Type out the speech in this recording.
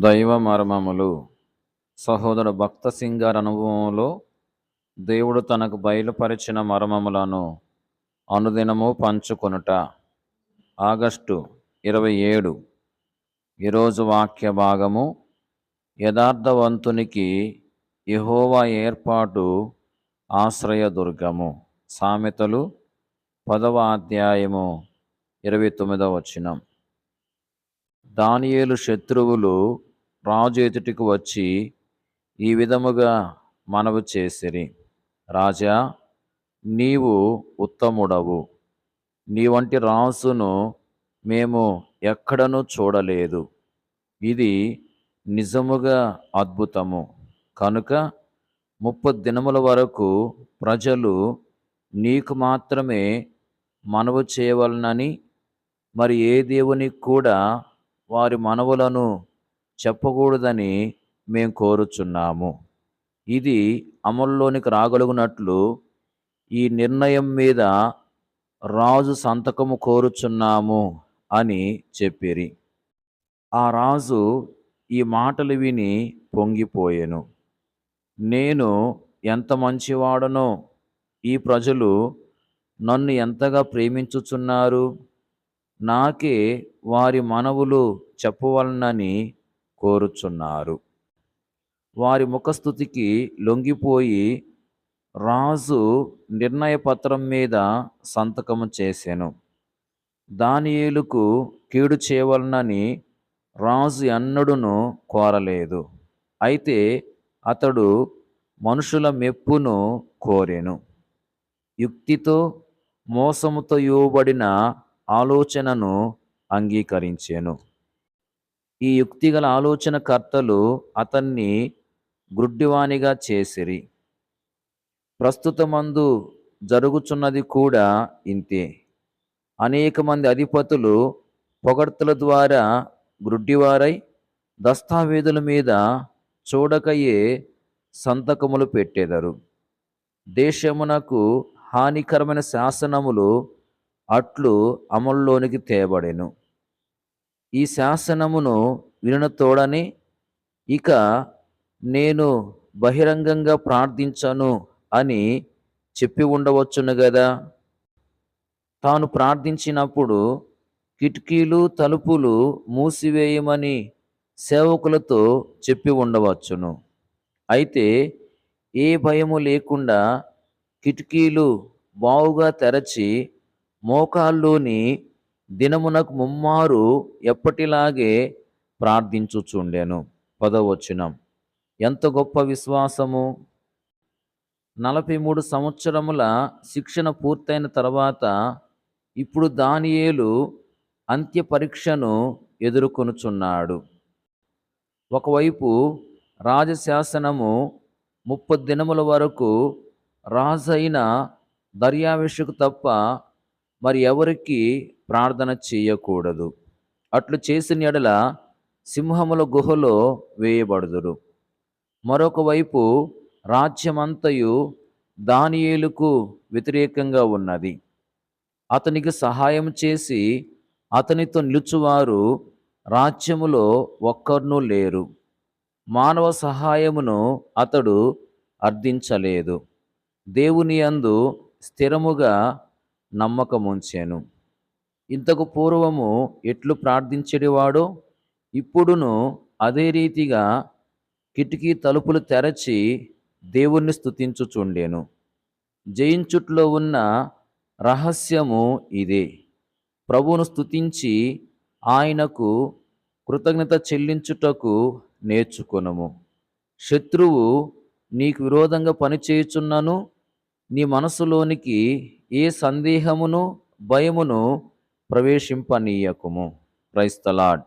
దైవ మర్మములు. సహోదరు భక్త సింగార్ అనుభవంలో దేవుడు తనకు బయలుపరిచిన మర్మములను అనుదినము పంచుకొనుట. ఆగస్టు ఇరవై ఏడు. ఈరోజు వాక్య భాగము. యథార్థవంతునికి యెహోవా ఏర్పాటు ఆశ్రయదుర్గము సామెతలు పదవ అధ్యాయము ఇరవై తొమ్మిదవ వచనం. దానియేలు శత్రువులు రాజు ఎదుటికి వచ్చి ఈ విధముగా మనవి చేసిరి. రాజా నీవు ఉత్తముడవు. నీ వంటి రాసును మేము ఎక్కడనూ చూడలేదు. ఇది నిజముగా అద్భుతము. కనుక ముప్పై దినముల వరకు ప్రజలు నీకు మాత్రమే మనవు చేయవలనని మరి ఏ దేవునికి కూడా వారి మనవులను చెప్పకూడదని మేము కోరుచున్నాము. ఇది అమల్లోనికి రాగలుగునట్లు ఈ నిర్ణయం మీద రాజు సంతకము కోరుచున్నాము అని చెప్పిరి. ఆ రాజు ఈ మాటలు విని పొంగిపోయెను. నేను ఎంత మంచివాడనో ఈ ప్రజలు నన్ను ఎంతగా ప్రేమించుచున్నారు? నాకే వారి మనవులు చెప్పవలనని కోరుచున్నారు. వారి ముఖస్థుతికి లొంగిపోయి రాజు నిర్ణయ పత్రం మీద సంతకము చేసెను. దానియేలుకు కీడు చేయవలనని రాజు ఎన్నడును కోరలేదు. అయితే అతడు మనుషుల మెప్పును కోరెను. యుక్తితో మోసముతో ఇవ్వబడిన ఆలోచనను అంగీకరించెను. ఈ యుక్తిగల ఆలోచనకర్తలు అతన్ని గ్రుడ్డివాణిగా చేసిరి. ప్రస్తుతమందు జరుగుచున్నది కూడా ఇంతే. అనేక మంది అధిపతులు పొగడ్తల ద్వారా గ్రుడ్డివారై దస్తావేదుల మీద చూడకయే సంతకములు పెట్టేదరు. దేశమునకు హానికరమైన శాసనములు అట్లు అమల్లోనికి తేబడెను. ఈ శాసనమును వినిన తోడని ఇక నేను బహిరంగంగా ప్రార్థించను అని చెప్పి ఉండవచ్చును కదా తాను ప్రార్థించినప్పుడు కిటికీలు తలుపులు మూసివేయమని సేవకులతో చెప్పి ఉండవచ్చును. అయితే ఏ భయము లేకుండా కిటికీలు బావుగా తెరచి మోకాల్లోని దినమునకు ముమ్మారు ఎప్పటిలాగే ప్రార్థించుచుండెను. పదవచనం ఎంత గొప్ప విశ్వాసము. నలభై మూడు సంవత్సరముల శిక్షణ పూర్తయిన తర్వాత ఇప్పుడు దానియేలు అంత్య పరీక్షను ఎదుర్కొనుచున్నాడు. ఒకవైపు రాజశాసనము ముప్పై దినముల వరకు రాజైన దర్యావేషకు తప్ప మరి ఎవరికి ప్రార్థన చేయకూడదు. అట్లు చేసిన ఎడల సింహముల గుహలో వేయబడుదురు. మరొక వైపు రాజ్యమంతయు దానియేలుకు వ్యతిరేకంగా ఉన్నది. అతనికి సహాయం చేసి అతనితో నిలుచువారు రాజ్యములో ఒక్కర్నూ లేరు. మానవ సహాయమును అతడు అర్థించలేదు. దేవుని అందు స్థిరముగా నమ్మకముంచాను. ఇంతకు పూర్వము ఎట్లు ప్రార్థించేవాడో ఇప్పుడును అదే రీతిగా కిటికీ తలుపులు తెరచి దేవుణ్ణి స్థుతించుచుండెను జయించుట్లో ఉన్న రహస్యము ఇదే. ప్రభువును స్థుతించి ఆయనకు కృతజ్ఞత చెల్లించుటకు నేర్చుకొనుము. శత్రువు నీకు విరోధంగా పనిచేయుచున్నను నీ మనసులోనికి ఏ సందేహమును భయమును ప్రవేశింపనీయకుము. క్రైస్తలాడ్